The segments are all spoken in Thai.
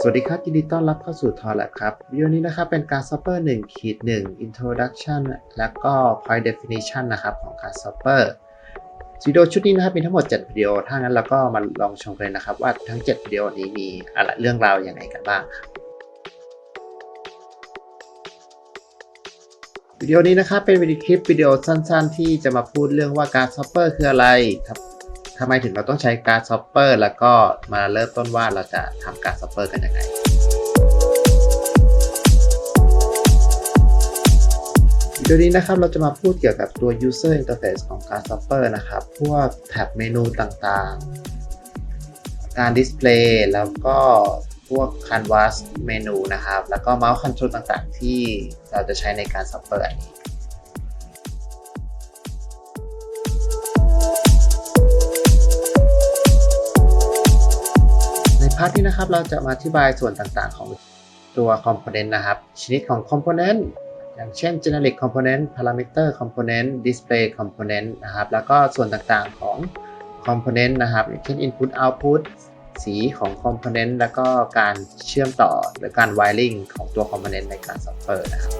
สวัสดีครับ ยินดีต้อนรับเข้าสู่ทอ l ลครับวิดีโอนี้นะครับเป็นการ Supper 1ขีด1 Introduction และก็ Point Definition นะครับของการ Supper วิดีโอชุดนี้นะครับมีทั้งหมด 7 วิดีโอ ถ้างั้นเราก็มาลองชมกันนะครับ ว่าทั้ง 7 วิดีโอนี้มีอะไรเรื่องราวอยังไงกันบ้างครับวิดีโอนี้นะครับเป็นวิดีโอคลิปวิดีโอสั้นๆ ที่จะมาพูดเรื่องว่าการ Supper คืออะไรครับ ทำไมถึงเราต้องใช้การซอปเปอร์ แล้วก็มาเริ่มต้นว่าเราจะทำการซอปเปอร์กันยังไงวิดีโอนี้นะครับเราจะมาพูดเกี่ยวกับตัว user interface ของการซอปเปอร์นะครับ พวกแท็บเมนูต่างๆ การดิสเพลย์แล้วก็พวก canvas เมนูนะครับ แล้วก็ mouse control ต่างๆ ที่เราจะใช้ในการซอปเปอร์อันนี้ พาร์ทนี้นะครับ เราจะมาอธิบายส่วนต่างๆ ของตัว component นะครับ ชนิดของ component อย่างเช่น generic component parameter component display component นะครับ แล้วก็ส่วนต่างๆของ component นะครับอย่างเช่น input output สีของ component แล้วก็การเชื่อมต่อหรือการ wiring ของตัว component ในการ software นะครับ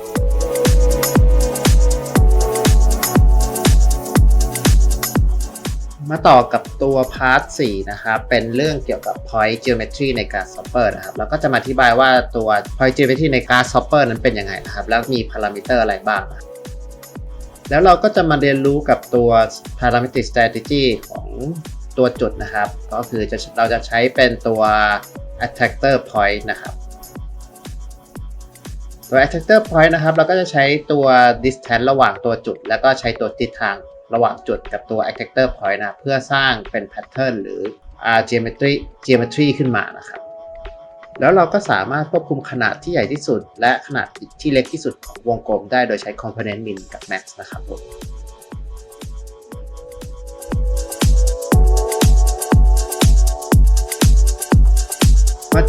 มาต่อกับตัวพาร์ท4นะครับเป็นเรื่องเกี่ยวกับ point geometry ในการ solver นะครับแล้วก็จะมาอธิบายว่าตัว point geometry ในการ solver นั้นเป็นยังไงนะครับ แล้วมี parameter อะไรบ้าง แล้วเราก็จะมาเรียนรู้กับตัว parametric strategy ของตัวจุดนะครับ ก็คือจะเราจะใช้เป็นตัว attractor point นะครับตัว attractor point นะครับ เราก็จะใช้ตัว distance ระหว่างตัวจุด แล้วก็ใช้ตัวทิศทาง ระหว่างจุดกับตัว attractor point นะเพื่อสร้างเป็น pattern หรือ geometry geometry ขึ้นมานะครับแล้วเราก็สามารถควบคุมขนาดที่ใหญ่ที่สุด และขนาดที่เล็กที่สุดของวงกลมได้โดยใช้ component min กับ max นะครับผม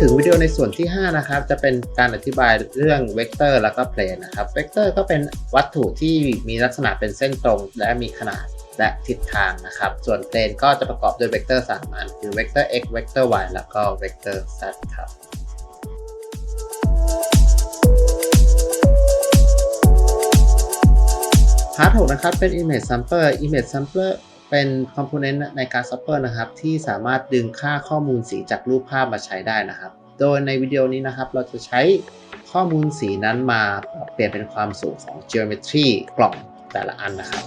ถึงวิดีโอในส่วนที่ 5 นะครับ จะเป็นการอธิบายเรื่องเวกเตอร์แล้วก็เพลนนะครับ เวกเตอร์ก็เป็นวัตถุที่มีลักษณะเป็นเส้นตรง และมีขนาดและทิศทางนะครับ ส่วนเพลนก็จะประกอบด้วยเวกเตอร์3อัน คือเวกเตอร์ x เวกเตอร์ y แล้วก็เวกเตอร์ z ครับพาร์ท6นะครับ เป็น image sampler image sampler เป็น component ในการ sampler นะครับ ที่สามารถดึงค่าข้อมูลสีจากรูปภาพมาใช้ได้นะครับ โดยในวิดีโอนี้นะครับ เราจะใช้ข้อมูลสีนั้นมาเปลี่ยนเป็นความสูงของ geometry กล่องแต่ละอันนะครับ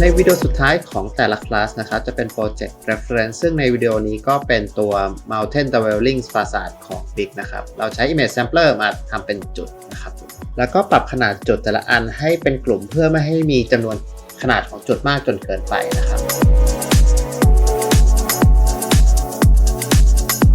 ในวิดีโอสุดท้ายของแต่ละคลาสนะครับ จะเป็น Project Reference ซึ่งในวิดีโอนี้ก็เป็นตัว Mountain Dwelling Facade ของ Big นะครับ เราใช้ Image Sampler มาทำเป็นจุดนะครับ แล้วก็ปรับขนาดจุดแต่ละอันให้เป็นกลุ่มเพื่อไม่ให้มีจำนวนขนาดของจุดมากจนเกินไปนะครับ